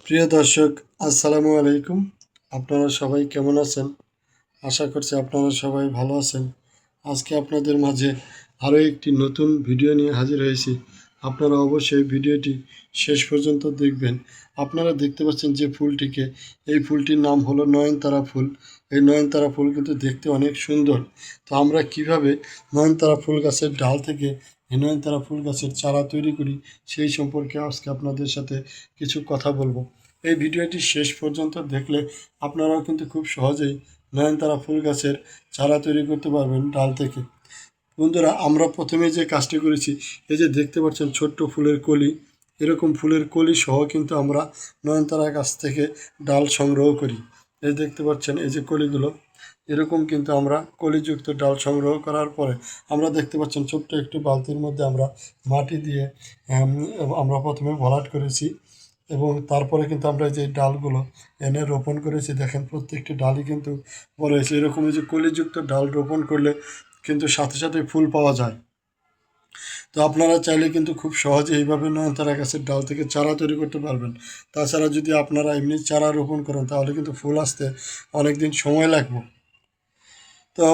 প্রিয় দর্শক, আসসালামু আলাইকুম। আপনারা সবাই কেমন আছেন? আশা করছি আপনারা সবাই ভালো আছেন। আজকে আপনাদের মাঝে আরও একটি নতুন ভিডিও নিয়ে হাজির হয়েছি। আপনারা অবশ্যই ভিডিওটি শেষ পর্যন্ত দেখবেন। আপনারা দেখতে পাচ্ছেন যে ফুলটিকে, এই ফুলটির নাম হলো নয়নতারা ফুল। এই নয়নতারা ফুল কিন্তু দেখতে অনেক সুন্দর। তো আমরা কীভাবে নয়নতারা ফুল গাছের ডাল থেকে এই নয়নতারা ফুল গাছের চারা তৈরি করি, সেই সম্পর্কে আজকে আপনাদের সাথে কিছু কথা বলব। এই ভিডিওটি শেষ পর্যন্ত দেখলে আপনারাও কিন্তু খুব সহজেই নয়নতারা ফুল গাছের চারা তৈরি করতে পারবেন ডাল থেকে। বন্ধুরা, আমরা প্রথমে যে কাজটি করেছি, এই যে দেখতে পাচ্ছেন ছোট্ট ফুলের কলি, এরকম ফুলের কলি সহ কিন্তু আমরা নয়নতারা গাছ থেকে ডাল সংগ্রহ করি। এই দেখতে পাচ্ছেন এই যে কলিগুলো এরকম কিন্তু আমরা কলিযুক্ত ডাল সংগ্রহ করার পরে আমরা দেখতে পাচ্ছেন ছোট্ট একটু বালতির মধ্যে আমরা মাটি দিয়ে আম, আমরা প্রথমে ভরাট করেছি এবং তারপরে কিন্তু আমরা যে ডালগুলো এনে রোপণ করেছি দেখেন প্রত্যেকটি ডালই কিন্তু বড় হয়েছে এরকম যে কলিযুক্ত ডাল রোপণ করলে কিন্তু সাথে সাথে ফুল পাওয়া যায়। তো আপনারা চাইলে কিন্তু খুব সহজে এইভাবে নয় নয়নতারা গাছের ডাল থেকে চারা তৈরি করতে পারবেন। তাছাড়া যদি আপনারা এমনি চারা রোপণ করেন তাহলে কিন্তু ফুল আসতে অনেক দিন সময় লাগবে। তো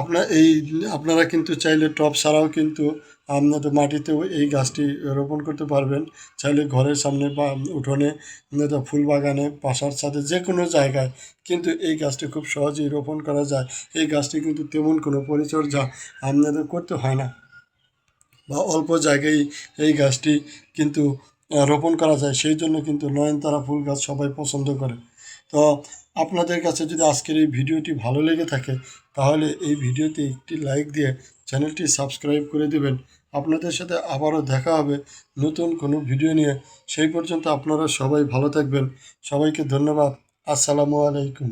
আপনার এই, আপনারা কিন্তু চাইলে টব ছাড়াও কিন্তু আপনাদের মাটিতেও এই গাছটি রোপণ করতে পারবেন। চাইলে ঘরের সামনে বা উঠোনে ফুল বাগানে বাসার সাথে যে কোনো জায়গায় কিন্তু এই গাছটি খুব সহজেই রোপণ করা যায়। এই গাছটি কিন্তু তেমন কোনো পরিচর্যা আপনাদের করতে হয় না। বা অল্প জায়গায় এই গাছটি কিন্তু রোপণ করা যায়। সেই জন্য কিন্তু নয়নতারা ফুল গাছ সবাই পছন্দ করে। তো আপনাদের কাছে যদি আজকের এই ভিডিওটি ভালো লেগে থাকে, তাহলে এই ভিডিওতে একটি লাইক দিয়ে চ্যানেলটি সাবস্ক্রাইব করে দেবেন। আপনাদের সাথে আবারও দেখা হবে নতুন কোনো ভিডিও নিয়ে। সেই পর্যন্ত আপনারা সবাই ভালো থাকবেন। সবাইকে ধন্যবাদ। আসসালামু আলাইকুম।